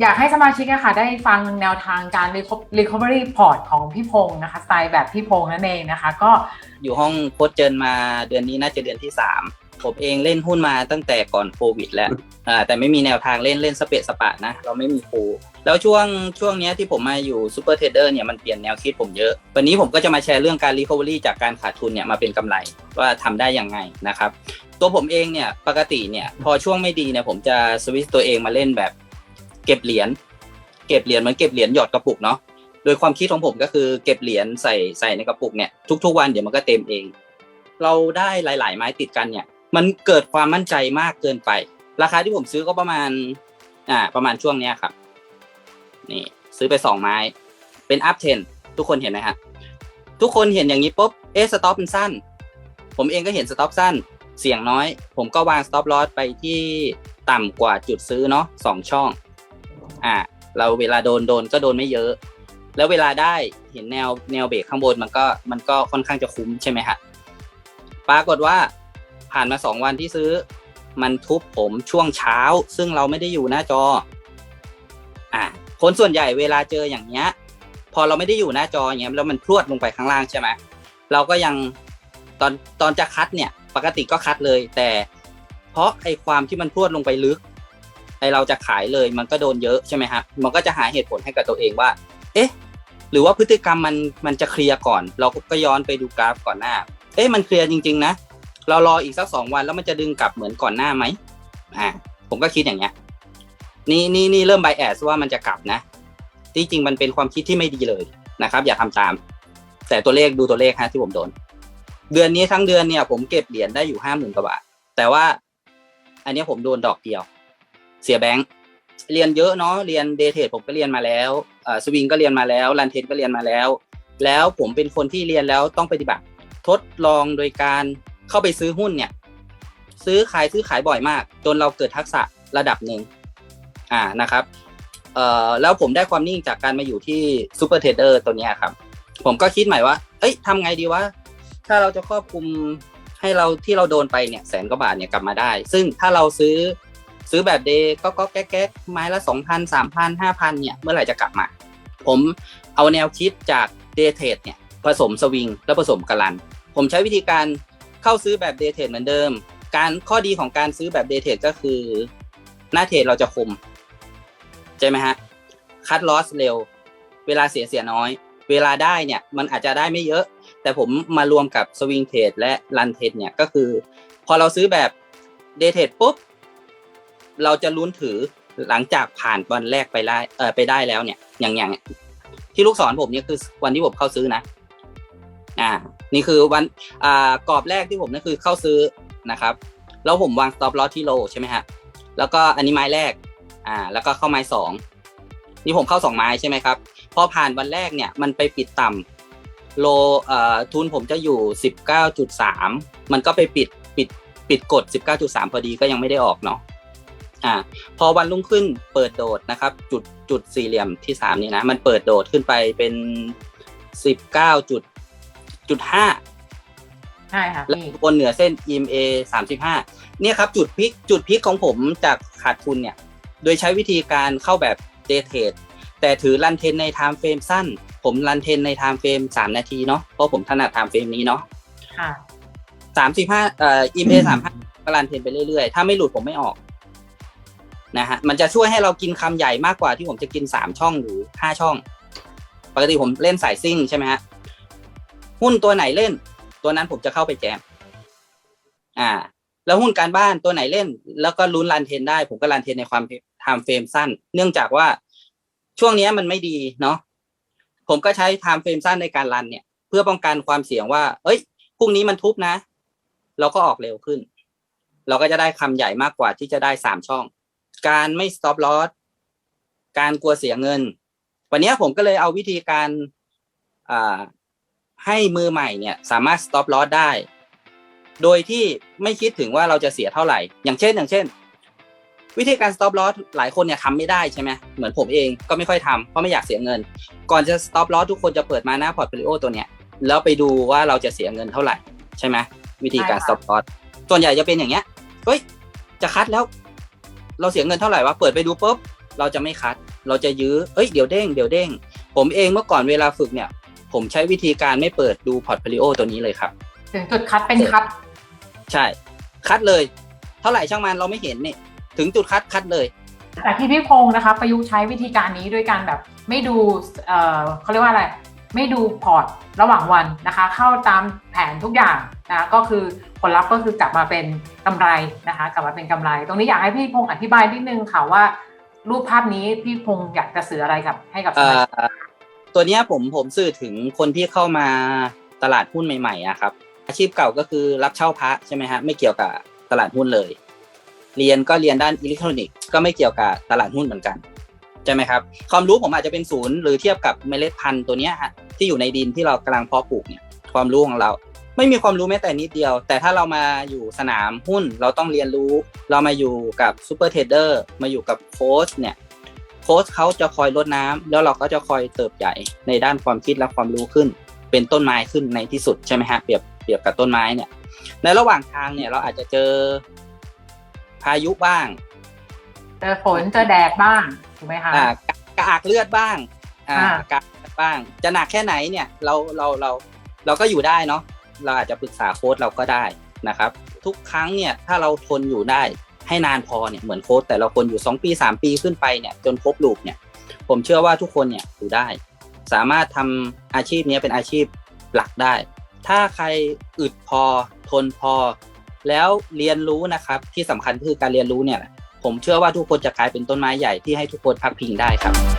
อยากให้สมาชิกอะค่ะได้ฟังแนวทางการ recovery port ของพี่พงศ์นะคะสไตล์แบบพี่พงศ์นั่นเองนะคะ ก็อยู่ห้องโค้ชเจินมาเดือนนี้น่าจะเดือนที่สามผมเองเล่นหุ้นมาตั้งแต่ก่อนโควิดแล้วแต่ไม่มีแนวทางเล่นเล่นสเปะสปะนะ เราไม่มีครูแล้วช่วงช่วงนี้ที่ผมมาอยู่ซูเปอร์เทรดเดอร์เนี่ยมันเปลี่ยนแนวคิดผมเยอะ วันนี้ผมก็จะมาแชร์เรื่องการ recovery จากการขาดทุนเนี่ยมาเป็นกำไรว่าทำได้ยังไงนะครับตัวผมเองเนี่ยปกติเนี่ยพอช่วงไม่ดีเนี่ยผมจะสวิตชตัวเองมาเล่นแบบ เก็บเหรียญเก็บเหรียญเหมือนเก็บเหรียญหยอดกระปุกเนาะโดยความคิดของผมก็คือเก็บเหรียญใส่ใส่ในกระปุกเนี่ยทุก ๆ วันเดี๋ยวมันก็เต็มเอง เราได้หลาย ๆ ไม้ติดกันเนี่ย มันเกิดความมั่นใจมากเกินไป ราคาที่ผมซื้อก็ประมาณ อ่า ประมาณช่วงเนี้ยครับ นี่ ซื้อไปสองไม้ เป็นอัพเทนทุกคนเห็นไหมฮะทุกคนเห็นอย่างนี้ปุ๊บเอ๊ะสต็อปมันสั้น ผมเองก็เห็นสต็อปสั้น เสียงน้อย ผมก็วางสต็อปลอสไปที่ต่ำกว่าจุดซื้อเนาะสองช่อง อ่าเราเวลาโดนโดนก็โดนไม่เยอะ แล้วเวลาได้เห็นแนวแนวเบรกข้างบนมันก็มันก็ค่อนข้างจะคุ้มใช่ไหมฮะปรากฏว่าผ่านมาสองวันที่ซื้อ มันทุบผมช่วงเช้า ซึ่งเราไม่ได้อยู่หน้าจอ อ่าคนส่วนใหญ่เวลาเจออย่างเงี้ย พอเราไม่ได้อยู่หน้าจออย่างเงี้ยแล้วมันพรวดลงไปข้างล่างใช่ไหมเราก็ยังตอนตอนจะคัดเนี่ย ปกติก็คัดเลย แต่เพราะไอความที่มันพรวดลงไปลึก ไอเราจะขายเลยมันก็โดนเยอะใช่ไหมฮะมันก็จะหาเหตุผลให้กับตัวเองว่า เอ๊ะ หรือว่าพฤติกรรมมันมันจะเคลียร์ก่อน เราก็ย้อนไปดูกราฟก่อนหน้า เอ๊ะมันเคลียร์จริง ๆ นะ เรารออีกสักสองวันแล้วมันจะดึงกลับเหมือนก่อนหน้าไหมอ่าผมก็คิดอย่างเงี้ยนี่นี่นี่เริ่มไบแอสว่ามันจะกลับนะ ที่จริงมันเป็นความคิดที่ไม่ดีเลยนะครับ อย่าทำตาม แต่ตัวเลขดูตัวเลขฮะที่ผมโดน เดือนนี้ทั้งเดือนเนี่ย ผมเก็บเหรียญได้อยู่ห้าหมื่นกว่าบาทแต่ว่า อันนี้ผมโดนดอกเดียว เสียแบงค์เรียนเยอะเนาะเรียนเดเทผมก็เรียนมาแล้วสวิงก็เรียนมาแล้วรันเทนก็เรียนมาแล้ว แล้วผมเป็นคนที่เรียนแล้วต้องปฏิบัติ ทดลองโดยการเข้าไปซื้อหุ้นเนี่ย ซื้อขายซื้อขายบ่อยมาก จนเราเกิดทักษะระดับหนึ่งอ่านะครับเอ่อแล้วผมได้ความนิ่งจากการมาอยู่ที่ซูเปอร์เทรดเดอร์ตัวเนี้ยครับ ผมก็คิดใหม่ว่า เอ้ยทำไงดีวะถ้าเราจะครอบคุมให้เราที่เราโดนไปเนี่ยแสนกว่าบาทเนี่ยกลับมาได้ ซึ่งถ้าเราซื้อ ซื้อแบบเดย์ก็ก็แก๊กแก๊กไม้ละสองพันสามพันห้าพันเนี่ย เมื่อไหร่จะกลับมา ผมเอาแนวคิดจากเดย์เทรดเนี่ย ผสมสวิงแล้วผสมกรัน ผมใช้วิธีการเข้าซื้อแบบเดย์เทรดเหมือนเดิม การข้อดีของการซื้อแบบเดย์เทรดก็คือ หน้าเทรดเราจะคม ใช่ไหมฮะ คัดลอสเร็ว เวลาเสียเสียน้อย เวลาได้เนี่ยมันอาจจะได้ไม่เยอะ แต่ผมมารวมกับสวิงเทรดและรันเทรดเนี่ยก็คือ พอเราซื้อแบบเดย์เทรดปุ๊บ เราจะลุ้นถือหลังจากผ่านวันแรกไปได้เออไปได้แล้วเนี่ย อย่างอย่างที่ลูกศรผมเนี่ยคือวันที่ผมเข้าซื้อนะ อ่า นี่คือวันอ่ากรอบแรกที่ผมนั่นคือเข้าซื้อนะครับ แล้วผมวาง stop loss ที่โลใช่ไหมฮะแล้วก็อันนี้ไม้แรก อ่า แล้วก็เข้าไม้สองนี่ผมเข้าสองไม้ใช่ไหมครับพอผ่านวันแรกเนี่ยมันไปปิดต่ำโลเอ่อทุนผมจะอยู่สิบเก้าจุดสามมันก็ไปปิดปิดปิดกดสิบเก้าจุดสามพอดีก็ยังไม่ได้ออกเนาะ อ่าพอวันรุ่งขึ้นเปิดโดดนะครับ จุดจุดสี่เหลี่ยมที่สามนี่นะ มันเปิดโดดขึ้นไปเป็นสิบเก้าจุดจุดห้าใช่ค่ะและพี่บนเหนือเส้น EMA 35เนี่ยครับ จุดพลิกจุดพลิกของผมจากขาดทุนเนี่ย โดยใช้วิธีการเข้าแบบเดย์เทรดแต่ถือรันเทนในไทม์เฟรมสั้น ผมรันเทนในไทม์เฟรม3นาทีเนาะเพราะผมถนัดไทม์เฟรมนี้เนาะค่ะ35เอ่อ EMA 35ก็รันเทนไปเรื่อยๆ ถ้าไม่หลุดผมไม่ออก นะฮะมันจะช่วยให้เรากินคำใหญ่มากกว่าที่ผมจะกิน3ช่องหรือ5ช่อง ปกติผมเล่นสายซิ่งใช่ไหมฮะหุ้นตัวไหนเล่น ตัวนั้นผมจะเข้าไปแจม อ่า แล้วหุ้นการบ้านตัวไหนเล่น แล้วก็ลุ้นรันเทนได้ ผมก็รันเทนในความไทม์เฟรมสั้น เนื่องจากว่าช่วงนี้มันไม่ดีเนาะผมก็ใช้ไทม์เฟรมสั้นในการรันเนี่ย เพื่อป้องกันความเสี่ยงว่า เอ้ยพรุ่งนี้มันทุบนะ เราก็ออกเร็วขึ้น เราก็จะได้คำใหญ่มากกว่าที่จะได้สามช่อง การไม่ stop loss การกลัวเสียเงิน วันนี้ผมก็เลยเอาวิธีการอ่าให้มือใหม่เนี่ยสามารถ stop loss ได้ โดยที่ไม่คิดถึงว่าเราจะเสียเท่าไหร่ อย่างเช่น อย่างเช่น วิธีการ stop loss หลายคนเนี่ยทำไม่ได้ใช่ไหมเหมือนผมเองก็ไม่ค่อยทำเพราะไม่อยากเสียเงิน ก่อนจะ stop loss ทุกคนจะเปิดมาหน้า portfolio ตัวเนี้ยแล้วไปดูว่าเราจะเสียเงินเท่าไหร่ ใช่ไหมวิธีการใช่ค่ะ stop loss ส่วนใหญ่จะเป็นอย่างเงี้ยเฮ้ยจะคัดแล้ว เราเสียเงินเท่าไหร่วะเปิดไปดูปุ๊บเราจะไม่คัด เราจะยื้อเอ้ยเดี๋ยวเด้งเดี๋ยวเด้ง ผมเองเมื่อก่อนเวลาฝึกเนี่ย ผมใช้วิธีการไม่เปิดดูพอร์ตโฟลิโอตัวนี้เลยครับถึงจุดคัดเป็นคัด ใช่ คัดเลย เท่าไหร่ช่างมันเราไม่เห็นนี่ถึงจุดคัดคัดเลยแต่ที่พี่พงศ์นะคะประยุกต์ใช้วิธีการนี้ด้วยการแบบ ไม่ดูเอ่อเขาเรียกว่าอะไร ไม่ดูพอร์ตระหว่างวันนะคะ เข้าตามแผนทุกอย่างนะก็คือผลลัพธ์ก็คือกลับมาเป็นกำไรนะคะ กลับมาเป็นกำไร ตรงนี้อยากให้พี่พงศ์อธิบายนิดนึงค่ะว่า รูปภาพนี้พี่พงศ์อยากจะสื่ออะไรกับให้กับท่าชิกอตัวนี้ผมผมสื่อถึงคนที่เข้ามาตลาดหุ้นใหม่ๆอะครับ อาชีพเก่าก็คือรับเช่าพระใช่ไหมฮะไม่เกี่ยวกับตลาดหุ้นเลย เรียนก็เรียนด้านอิเล็กทรอนิกส์ก็ไม่เกี่ยวกับตลาดหุ้นเหมือนกัน ใช่ไหมครับ ความรู้ผมอาจจะเป็นศูนย์หรือเทียบกับเมล็ดพันธุ์ตัวนี้ฮะที่อยู่ในดินที่เรากำลังเพาะปลูกเนี่ยความรู้ของเรา ไม่มีความรู้แม้แต่นิดเดียว แต่ถ้าเรามาอยู่สนามหุ้นเราต้องเรียนรู้ เรามาอยู่กับซูเปอร์เทรดเดอร์มาอยู่กับโค้ชเนี่ยโค้ชเขาจะคอยลดน้ำแล้วเราก็จะคอยเติบใหญ่ในด้านความคิดและความรู้ขึ้น เป็นต้นไม้ขึ้นในที่สุดใช่ไหมฮะเปรียบเปรียบกับต้นไม้เนี่ยในระหว่างทางเนี่ยเราอาจจะเจอพายุบ้างเจอฝนเจอแดดบ้าง ถูกไหมคะอ่ากระกระอักเลือดบ้าง อ่าอ่ากระอักเลือดบ้าง จะหนักแค่ไหนเนี่ยเราเราเราเราก็อยู่ได้เนาะเราอาจจะปรึกษาโค้ชเราก็ได้นะครับ ทุกครั้งเนี่ยถ้าเราทนอยู่ได้ให้นานพอเนี่ยเหมือนโค้ชแต่ละคนอยู่สองปีสามปีขึ้นไปเนี่ยจนครบลูปเนี่ย ผมเชื่อว่าทุกคนเนี่ยอยู่ได้ สามารถทำอาชีพนี้เป็นอาชีพหลักได้ ถ้าใครอึดพอทนพอ แล้วเรียนรู้นะครับที่สำคัญคือการเรียนรู้เนี่ยแหละ ผมเชื่อว่าทุกคนจะกลายเป็นต้นไม้ใหญ่ที่ให้ทุกคนพักพิงได้ครับ